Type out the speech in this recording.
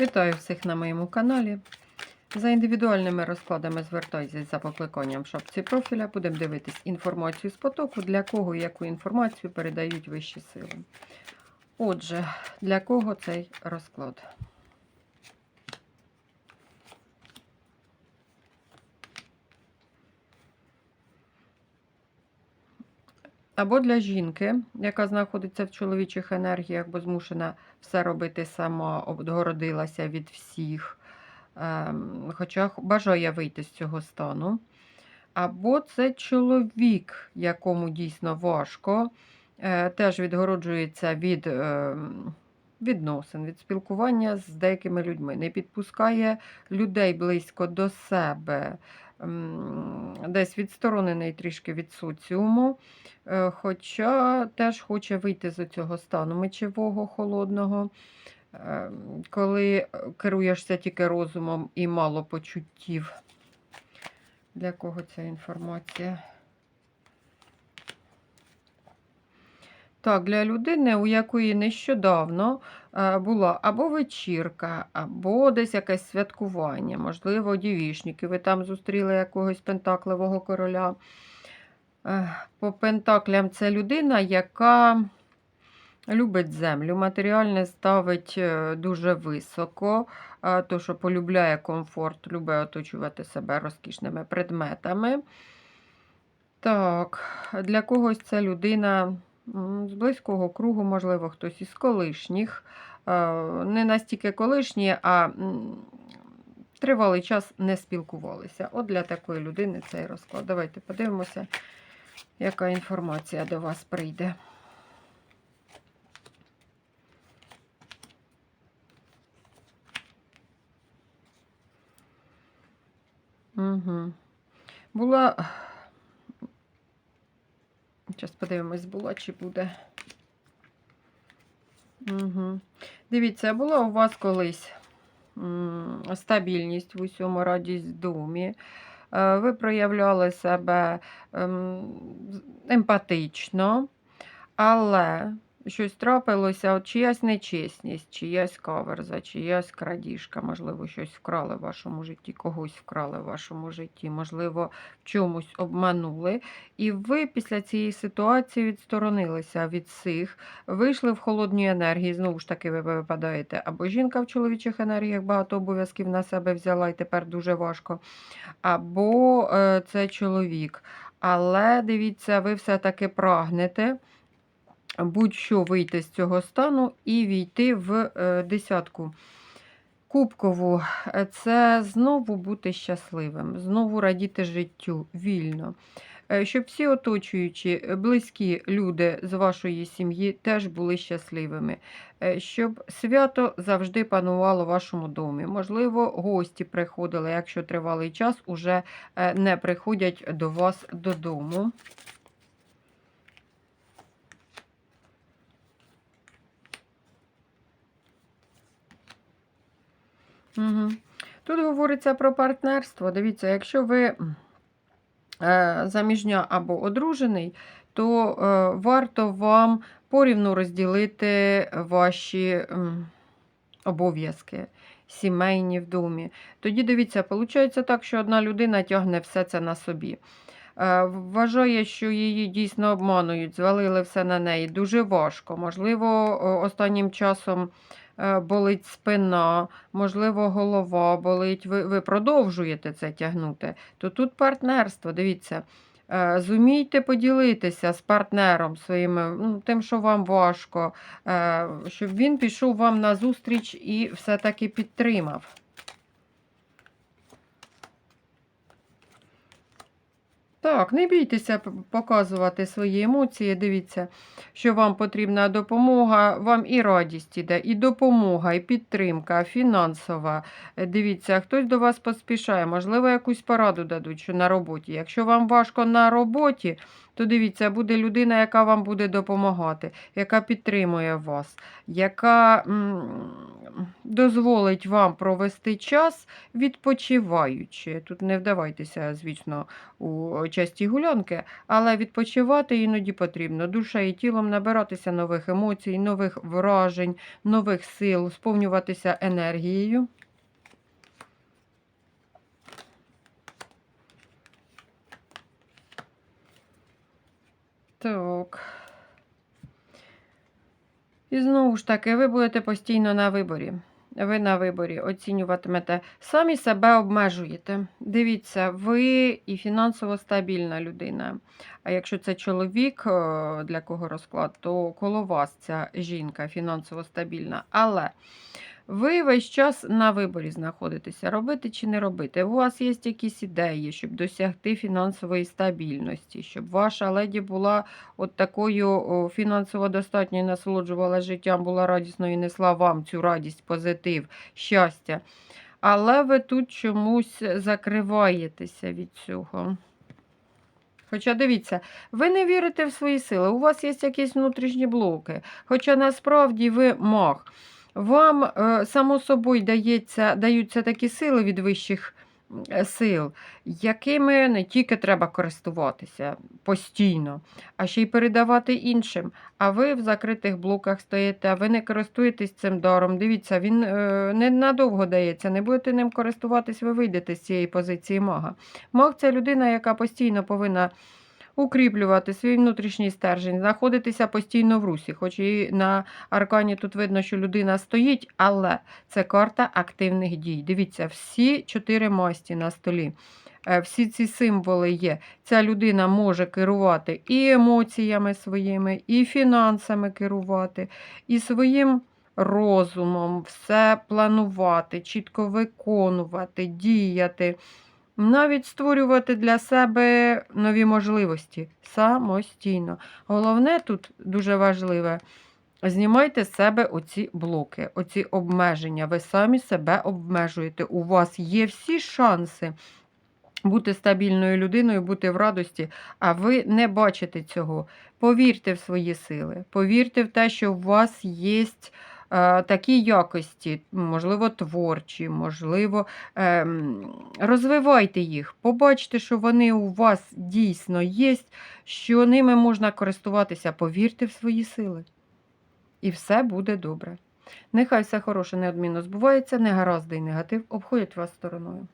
Вітаю всіх на моєму каналі. За індивідуальними розкладами звертайтеся за покликанням в шапці профіля. Будемо дивитись інформацію з потоку, для кого і яку інформацію передають вищі сили. Отже, для кого цей розклад? Або для жінки, яка знаходиться в чоловічих енергіях, бо змушена все робити сама, обгородилася від всіх, ем, хоча бажає вийти з цього стану. Або це чоловік, якому дійсно важко, е, теж відгороджується від ем, відносин, від спілкування з деякими людьми, не підпускає людей близько до себе, десь відсторонений трішки від соціуму. Е, Хоча теж хоче вийти з цього стану мечевого холодного, е, коли керуєшся тільки розумом і мало почуттів. Для кого ця інформація? Так, для людини, у якої нещодавно е, була або вечірка, або десь якесь святкування, можливо, дівішники. Ви там зустріли якогось пентакливого короля. Е, По пентаклям це людина, яка любить землю, матеріальне ставить е, дуже високо, то, що полюбляє комфорт, любить оточувати себе розкішними предметами. Так, для когось це людина з близького кругу, можливо, хтось із колишніх. Е, Не настільки колишні, а тривалий час не спілкувалися. От для такої людини цей розклад. Давайте подивимося, яка інформація до вас прийде. Угу. Була. Зараз подивимось, була чи буде. Угу. Дивіться, була у вас колись стабільність в усьому радість думі. Е, Ви проявляли себе ем, емпатично, але щось трапилося, от чиясь нечесність, чиясь каверза, чиясь крадіжка, можливо, щось вкрали в вашому житті, когось вкрали в вашому житті, можливо, в чомусь обманули. І ви після цієї ситуації відсторонилися від всіх, вийшли в холодні енергії. Знову ж таки, ви випадаєте або жінка в чоловічих енергіях багато обов'язків на себе взяла, і тепер дуже важко, або е, це чоловік. Але дивіться, ви все-таки прагнете будь-що вийти з цього стану і війти в е, десятку. Кубкову Е, це знову бути щасливим, знову радіти життю вільно. Е, Щоб всі оточуючі, близькі люди з вашої сім'ї теж були щасливими, щоб свято завжди панувало в вашому домі. Можливо, гості приходили, якщо тривалий час уже не приходять до вас додому. Угу. Тут говориться про партнерство. Дивіться, якщо ви е, заміжня або одружений, то е, варто вам порівну розділити ваші обов'язки сімейні в домі. Тоді дивіться, виходить так, що одна людина тягне все це на собі. Е, Вважає, що її дійсно обманують, звалили все на неї. Дуже важко. Можливо, останнім часом болить спина, можливо, голова болить. Ви, ви продовжуєте це тягнути. То тут партнерство, дивіться. е, Зумійте поділитися з партнером своїм, ну, тим, що вам важко, е, щоб він пішов вам на зустріч і все-таки підтримав. Так, не бійтеся показувати свої емоції. Дивіться, що вам потрібна допомога, вам і радість іде, і допомога, і підтримка фінансова. Е, Дивіться, хтось до вас поспішає, можливо, якусь пораду дадуть, що на роботі. Якщо вам важко на роботі, то дивіться, буде людина, яка вам буде допомагати, яка підтримує вас, яка м, дозволить вам провести час відпочиваючи. Тут не вдавайтеся, звісно, у часті гулянки, але відпочивати іноді потрібно. Душа і тілом набиратися нових емоцій, нових вражень, нових сил, сповнюватися енергією. Так. І знову ж таки, ви будете постійно на виборі. Ви на виборі оцінюватимете, самі себе обмежуєте. Дивіться, ви і фінансово стабільна людина. А якщо це чоловік, е, для кого розклад, то коло вас ця жінка фінансово стабільна. Але ви весь час на виборі знаходитеся, робити чи не робити. У вас є якісь ідеї, щоб досягти фінансової стабільності, щоб ваша леді була от такою фінансово достатньою, насолоджувала життям, була радісною і несла вам цю радість, позитив, щастя. Але ви тут чомусь закриваєтеся від цього. Хоча дивіться, ви не вірите в свої сили, у вас є якісь внутрішні блоки. Хоча насправді ви маг. Вам, е, само собою, дається, даються такі сили від вищих е, сил, якими не тільки треба користуватися постійно, а ще й передавати іншим. А ви в закритих блоках стоїте, а ви не користуєтесь цим даром. Дивіться, він е, не надовго дається, не будете ним користуватись, ви вийдете з цієї позиції мага. Маг це людина, яка постійно повинна укріплювати свій внутрішній стержень, знаходитися постійно в русі. Хоч і на аркані тут видно, що людина стоїть, але це карта активних дій. Дивіться, всі чотири масті на столі. е, Всі ці символи є. Ця людина може керувати і емоціями своїми, і фінансами керувати, і своїм розумом, все планувати, чітко виконувати, діяти навіть створювати для себе нові можливості самостійно. Головне тут дуже важливе. Знімайте з себе оці блоки, оці обмеження. Ви самі себе обмежуєте. У вас є всі шанси бути стабільною людиною, бути в радості, а ви не бачите цього. Повірте в свої сили, повірте в те, що у вас є такі якості, можливо, творчі, можливо, ем, розвивайте їх. Побачте, що вони у вас дійсно є, що ними можна користуватися. Повірте в свої сили. І все буде добре. Нехай все хороше неодмінно збувається, негаразди і негатив обходять вас стороною.